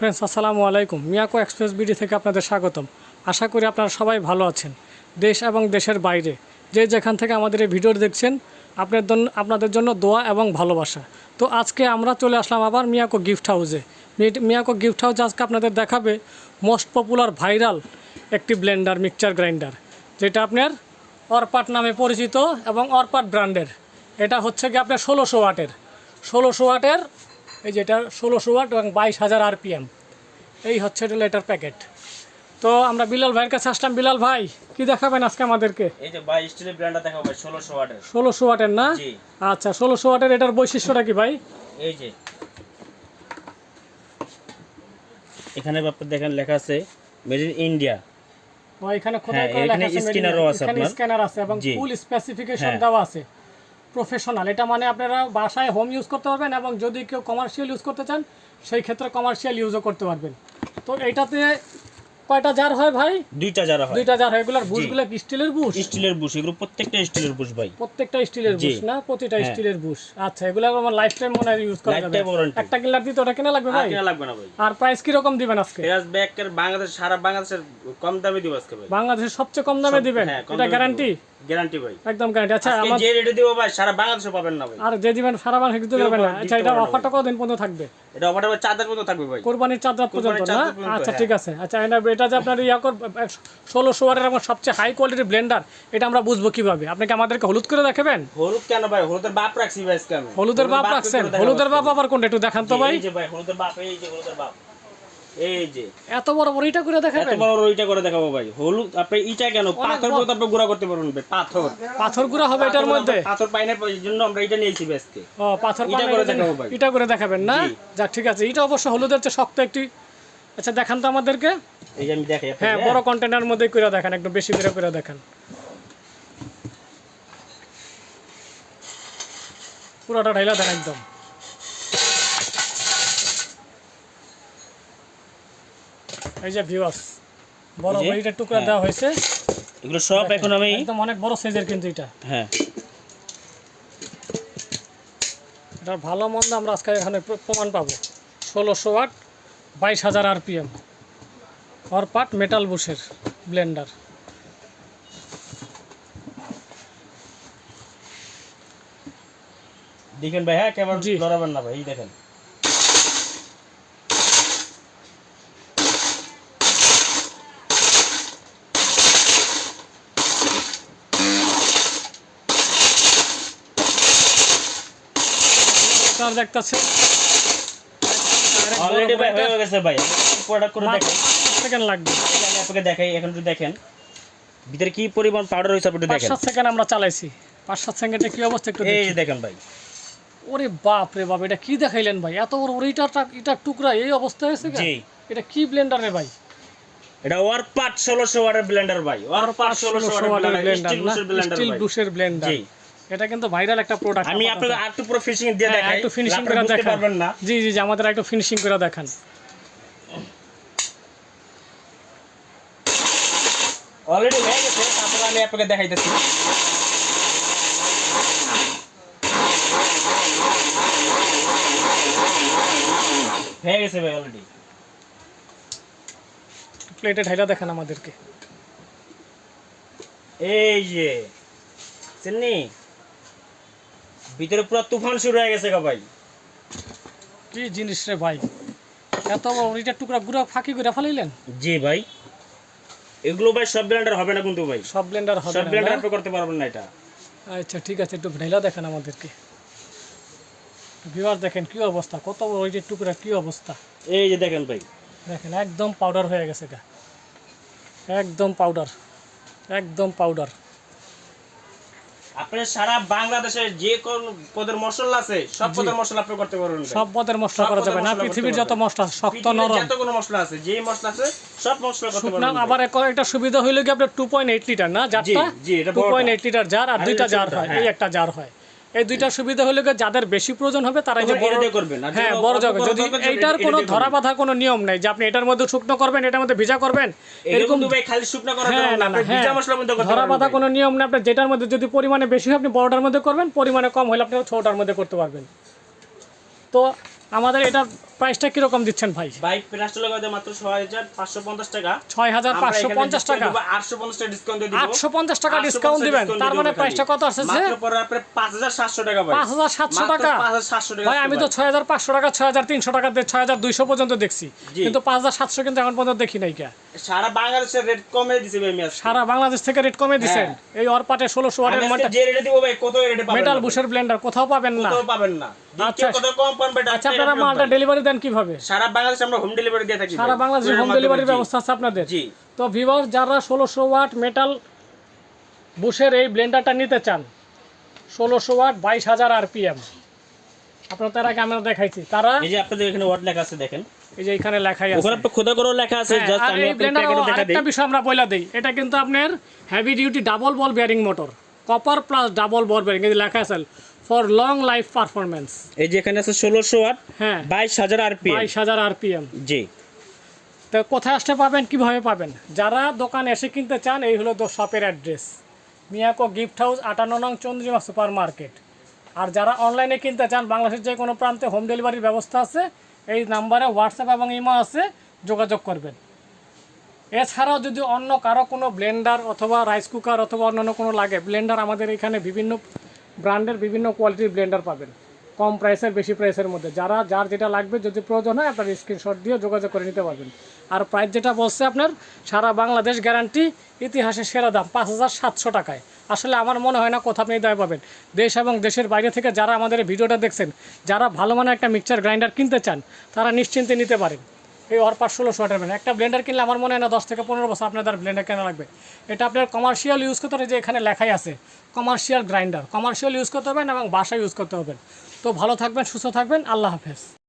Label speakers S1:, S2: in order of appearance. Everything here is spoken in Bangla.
S1: ফ্রেন্ডস আসসালামু আলাইকুম। মিয়াকো এক্সপ্রেস বিডি থেকে আপনাদের স্বাগতম। আশা করি আপনারা সবাই ভালো আছেন। দেশ এবং দেশের বাইরে। যে যেখান থেকে আমাদের এই ভিডিও দেখছেন আপনার জন্য, আপনাদের জন্য দোয়া এবং ভালোবাসা। তো আজকে আমরা চলে আসলাম আবার মিয়াকো গিফট হাউসে মিয়াকো গিফট হাউস আজকে আপনাদের দেখাবে মোস্ট পপুলার ভাইরাল একটি ব্লেন্ডার মিক্সচার গ্রাইন্ডার যেটা আপনার অরপাট নামে পরিচিত এবং অরপাট ব্র্যান্ডের। এটা হচ্ছে কি আপনার ষোলোশো ওয়াটের। ষোলোশো ওয়াটের এই যেটা ষোলোশো ওয়াট এবং বাইশ হাজার আরপিএম। এই হচ্ছে এটা এটার প্যাকেট। তো আমরা বিলাল ভাইয়ের কাছে আসলাম। বিলাল ভাই কি দেখাবেন আজকে আমাদেরকে?
S2: এই যে ভাই স্টিলের ব্র্যান্ডটা দেখাবো ভাই ষোলোশো ওয়াটের।
S1: ষোলোশো ওয়াটের না? আচ্ছা ষোলোশো ওয়াটের এটার বৈশিষ্ট্যটা কি ভাই?
S2: এই যে। এখানে আপনার দেখেন লেখা আছে মেড ইন ইন্ডিয়া
S1: ও, এখানে খোদাই
S2: হ্যাঁ,
S1: করে লেখা আছে made in
S2: scanner ও আছে আপনার।
S1: স্ক্যানার আছে এবং ফুল স্পেসিফিকেশন
S2: হ্যাঁ।
S1: দেওয়া আছে। প্রফেশনাল এটা মানে আপনারা বাসায় হোম ইউজ করতে পারবেন এবং যদি কেউ কমার্শিয়াল ইউজ করতে চান, সেই ক্ষেত্রে কমার্শিয়াল ইউজও করতে পারবেন। তো এইটাতে কয়টা জার হয় ভাই?
S2: দুইটা যারা হয়।
S1: দুইটা জার হয়। এগুলার বুশগুলো কি স্টিলের বুশ?
S2: স্টিলের বুশ এগুলো প্রত্যেকটা স্টিলের বুশ ভাই।
S1: প্রত্যেকটা স্টিলের বুশ না? প্রতিটা
S2: হ্যাঁ।
S1: স্টিলের বুশ। আচ্ছা এগুলো আমার লাইফ টাইম মনে হয় ইউজ করা যাবে।
S2: Lifetime warranty।
S1: একটা কিলার দিতে ওটা কিনা লাগবে ভাই?
S2: কেনা লাগবে না ভাই।
S1: আর প্রাইস কি রকম দিবেন আজকে?
S2: ফেরাজ ব্যাগের বাংলাদেশ সারা বাংলাদেশের কম দামে দিব আজকে ভাই।
S1: বাংলাদেশের সবচেয়ে কম দামে দিবেন?
S2: হ্যাঁ,
S1: এটা গ্যারান্টি
S2: গ্যারান্টি ভাই।
S1: একদম গ্যারান্টি আচ্ছা আমার
S2: যে রেটে দিব ভাই সারা বাংলাদেশে পাবেন না ভাই।
S1: আর যে দিবেন সারা মাস দিতে পারবেন না। আচ্ছা এটা অফারটা কতদিন পর্যন্ত থাকবে?
S2: এটা অফারটা চার পর্যন্ত থাকবে ভাই।
S1: কোরবানির চাঁদ রাত পর্যন্ত না? আচ্ছা
S2: হ্যাঁ।
S1: ঠিক আছে। আচ্ছা এটা এটা যে আপনার ইয়া কর ষোলোশো ওয়াটের এবং সবচেয়ে হাই কোয়ালিটির ব্লেন্ডার এটা আমরা বুঝব কীভাবে? আপনি কি আমাদেরকে হলুদ করে দেখাবেন?
S2: হলুদ কেন ভাই? হলুদের বাপ রাখছি ভাই
S1: হলুদের বাপ রাখছেন? হলুদের বাপ আবার কোনটা? একটু দেখান তো ভাই।
S2: এই যে ভাই হলুদের বাপ এই যে হলুদের বাপ। এই যে।
S1: এত বড় বড় এটা করে
S2: এত
S1: দেখাবেন?
S2: বড় রইটা করে দেখাবো ভাই। হলুদ আপনি ইটা কেন? পাথর। আপনি গুঁড়া করতে পারবেন ভাই পাথর।
S1: পাথর গুঁড়া হবে এটার মধ্যে?
S2: পাথর পাই না এই জন্য আমরা এটা নিয়েছি আজকে।
S1: ও পাথর
S2: ইটা করে
S1: এটার জন্য-
S2: দেখাবো ভাই।
S1: ইটা করে দেখাবেন না? যাক ঠিক আছে। এটা অবশ্য হলুদের চেয়ে শক্ত একটি আচ্ছা দেখান তো আমাদেরকে।
S2: এই যে আমি দেখাই
S1: হ্যাঁ বড় কন্টেনার মধ্যে করে দেখান একটু বেশি করে করে দেখান। পুরোটা ঢাইলা দেন একদম। এই যে ভিউয়ার্স বড়
S2: যে,
S1: বড়িটা টুকরা
S2: হ্যাঁ।
S1: দেওয়া হয়েছে।
S2: এগুলো সব এখন আমি
S1: একদম অনেক বড় সাইজের কিন্তু এটা।
S2: হ্যাঁ।
S1: এটা ভালো মন্দ আমরা আজকে এখানে প্রমাণ পাবো। ষোলোশো ওয়াট বাইশ হাজার আরপিএম অরপাট মেটাল বুশের ব্লেন্ডার
S2: দেখেন ভাই হ্যাঁ কেমন
S1: জি।
S2: লড়াবেন না ভাই এই দেখেন
S1: তার দেখতেছে
S2: অলরেডি ভাই হয়ে গেছে ভাই। প্রোডাক্ট করে দেখেন।
S1: সেকেন্ড লাগবে।
S2: আমি আপনাকে দেখাই এখন একটু দেখেন। ভিতরে কি পরিমাণ পাউডার হয়েছে আপনি দেখেন
S1: সাত সেকেন্ড আমরা চালাইছি। পাঁচ সাত সেকেন্ডে কি অবস্থা একটু
S2: এই দেখেন ভাই।
S1: ওরে বাপ রে বাপ এটা কি দেখাইলেন ভাই? এত বড় ওইটা এটা টুকরা এই অবস্থা হয়েছে
S2: জি।
S1: এটা কি ব্লেন্ডার রে ভাই?
S2: এটা ওয়ার পাট ষোলোশো ওয়াটের ব্লেন্ডার ভাই। ওয়ার পাট ষোলোশো ওয়াটের ব্লেন্ডার স্টিল বুশের ব্লেন্ডার
S1: স্টিল
S2: ভাই।
S1: বুশের ব্লেন্ডার
S2: জি।
S1: এটা কিন্তু ভাইরাল একটা প্রোডাক্ট
S2: আমি আপনাকে আর একটু পুরো ফিনিশিং দিয়ে দেখাই।
S1: একটু ফিনিশিং করে দেখান।
S2: পারবেন না।
S1: জি জি জি আমাদের একটু ফিনিশিং করে দেখান।
S2: অলরেডি হয়ে গেছে তারপরে আমি আপনাকে দেখাইতেছি। হয়ে গেছে ভাই অলরেডি
S1: প্লেটে ঢাইলা দেখান আমাদেরকে।
S2: এই যে চিন্নি। ভিতরে পুরো তুফান শুরু হয়ে গেছে গা ভাই।
S1: কি জিনিস রে ভাই? এত বড় ওইটা টুকরা গুঁড়া ফাঁকি করে ফেলাইলেন?
S2: জি ভাই। এগুলো ভাই সব ব্লেন্ডার হবে না কিন্তু ভাই।
S1: সব ব্লেন্ডার হবে
S2: সব ব্লেন্ডার আপনি করতে পারবেন না এটা।
S1: আচ্ছা ঠিক আছে একটু ঢাইলা দেখেন আমাদেরকে। ভিউয়ার দেখেন কি অবস্থা কত বড় ওই টুকরা কি অবস্থা?
S2: এই যে দেখেন ভাই।
S1: দেখেন একদম পাউডার হয়ে গেছে এটা একদম পাউডার একদম পাউডার
S2: আপনি সারা বাংলাদেশের যে কোন পদের মশলা আছে সব পদের মশলা আপনি করতে পারবেন
S1: সব পদের মশলা করা যাবে না। পৃথিবীর যত। মশলা শক্ত নরম।
S2: যত কোনো মশলা আছে যে মশলা আছে সব মশলা করতে পারবেন
S1: আবার এক- একটা সুবিধা হইল কি আপনার টু পয়েন্ট এইট লিটার না জারটা?
S2: জি, এটা
S1: টু
S2: বড়টা।
S1: পয়েন্ট এইট লিটার জার আর
S2: আর
S1: দুইটা জার হয়
S2: হ্যাঁ।
S1: এই একটা জার হয়। এই দুইটা সুবিধা হলে যাদের বেশি প্রয়োজন হবে তারা যে বড়
S2: করবেন,
S1: হ্যাঁ বড় জায়গা যদি এইটার কোনো ধরা বাধা কোনো নিয়ম নাই যে আপনি এটার মধ্যে শুকনো করবেন এটার মধ্যে ভিজা করবেন
S2: এরকম খালি শুকনো করা
S1: হ্যাঁ না হ্যাঁ।
S2: ভিজা মশলার মধ্যে করতে
S1: ধরা বাধা
S2: বাঁধা
S1: কোনো নিয়ম নেই আপনি যেটার মধ্যে যদি পরিমাণে বেশি হয় আপনি বড়টার মধ্যে করবেন পরিমাণে কম হলে আপনি ছোটটার মধ্যে করতে পারবেন। তো আমাদের এটা প্রাইসটা কীরকম দিচ্ছেন ভাই?
S2: ভাই প্রাইসটা লাগাতে মাত্র ছয় হাজার পাঁচশো পঞ্চাশ টাকা।
S1: ছয় হাজার পাঁচশো পঞ্চাশ টাকা।
S2: আটশো পঞ্চাশ টাকা ডিসকাউন্ট দিয়ে দিব।
S1: আটশো পঞ্চাশ টাকা ডিসকাউন্ট দিবেন। তার মানে প্রাইসটা কত আসছে
S2: মাত্র পরে আপনার পাঁচ হাজার সাতশো টাকা ভাই
S1: পাঁচ হাজার সাতশো টাকা।
S2: পাঁচ হাজার সাতশো টাকা
S1: ভাই আমি তো ছয় হাজার পাঁচশো টাকা ছয় হাজার তিনশো টাকা দিয়ে ছয় হাজার দুইশো পর্যন্ত দেখছি। কিন্তু পাঁচ হাজার সাতশো কিন্তু এখন পর্যন্ত দেখি নাই কে।
S2: সারা বাংলাদেশের রেট কমে দিছে ভাই
S1: সারা বাংলাদেশ থেকে রেট কমে দিচ্ছেন এই অরপাটে ষোলোশো
S2: আমি
S1: ওয়াটের
S2: আজকে যে রেটে দিব ভাই কত রেটে পাবেন
S1: মেটাল বুশের ব্লেন্ডার কোথাও পাবেন না।
S2: কোথাও পাবেন না।
S1: আচ্ছা।
S2: কম পাবেন
S1: আচ্ছা আপনারা মালটা ডেলিভারি দেন কীভাবে?
S2: সারা বাংলাদেশে আমরা হোম ডেলিভারি দিয়ে থাকি
S1: সারা বাংলাদেশে হোম ডেলিভারির ব্যবস্থা আছে আপনাদের?
S2: জি।
S1: তো ভিভার যারা ষোলোশো ওয়াট মেটাল বুশের এই ব্লেন্ডারটা নিতে চান ষোলোশো ওয়াট বাইশ হাজার আরপিএম আপনার তার আগে আমরা দেখাইছি। তারা
S2: এই যে আপনাদের এখানে ওয়াট লেখা আছে দেখেন।
S1: এই যে এখানে লেখাই আছে
S2: ওখানে আপনার খোদা করেও লেখা আছে জাস্ট আমি প্যাকেটে দেখা দিই
S1: আরেকটা বিষয় আমরা বলে দিই। এটা কিন্তু আপনার heavy duty double ball bearing motor copper plus double ball bearing এই লেখা আছে। ফর লং লাইফ পারফরমেন্স
S2: এই যে এখানে আছে ষোলোশো ওয়াট
S1: হ্যাঁ।
S2: বাইশ হাজার আরপিএম।
S1: বাইশ হাজার আরপিএম।
S2: জি।
S1: তো কোথায় আসতে পাবেন কীভাবে পাবেন? যারা দোকানে এসে কিনতে চান এই হলো শপের অ্যাড্রেস। মিয়াকো গিফট হাউস আটান্ন নং চন্দ্রিমা সুপার মার্কেট। আর যারা অনলাইনে কিনতে চান বাংলাদেশের যে কোনো প্রান্তে হোম ডেলিভারির ব্যবস্থা আছে এই নাম্বারে হোয়াটসঅ্যাপ এবং ইমো আছে যোগাযোগ করবেন। এছাড়াও যদি অন্য কারও কোনো ব্লেন্ডার অথবা রাইস কুকার অথবা অন্যান্য কোনো লাগে ব্লেন্ডার আমাদের এখানে বিভিন্ন ব্র্যান্ডের বিভিন্ন কোয়ালিটির ব্লেন্ডার পাবেন। কম প্রাইসের, বেশি প্রাইসের মধ্যে। যারা, যার যেটা লাগবে, যদি প্রয়োজন হয়, আপনার স্ক্রিনশট দিয়ে যোগাযোগ করে নিতে পারবেন। আর প্রাইস যেটা বলছে আপনার, সারা বাংলাদেশ গ্যারান্টি ইতিহাসে সেরা দাম, পাঁচ হাজার সাতশো টাকায়। আসলে আমার মনে হয় না কোথাও আপনি দায় পাবেন। দেশ এবং দেশের বাইরে থেকে যারা আমাদের ভিডিওটা দেখছেন, যারা ভালো মানের একটা মিক্সচার গ্রাইন্ডার কিনতে চান, তারা নিশ্চিন্তে নিতে পারেন। এই অর পাঁচ ষোলোশো ওয়াটের একটা ব্লেন্ডার কিনলে আমার মনে হয় না দশ থেকে পনেরো বছর আপনার তার ব্লেন্ডার কেনা লাগবে। এটা আপনার কমার্শিয়াল ইউজ করতে হবে যে এখানে লেখাই আছে কমার্শিয়াল গ্রাইন্ডার কমার্শিয়াল ইউজ করতে হবেন এবং বাসা ইউজ করতে হবেন তো ভালো থাকবেন, সুস্থ থাকবেন, আল্লাহ হাফেজ।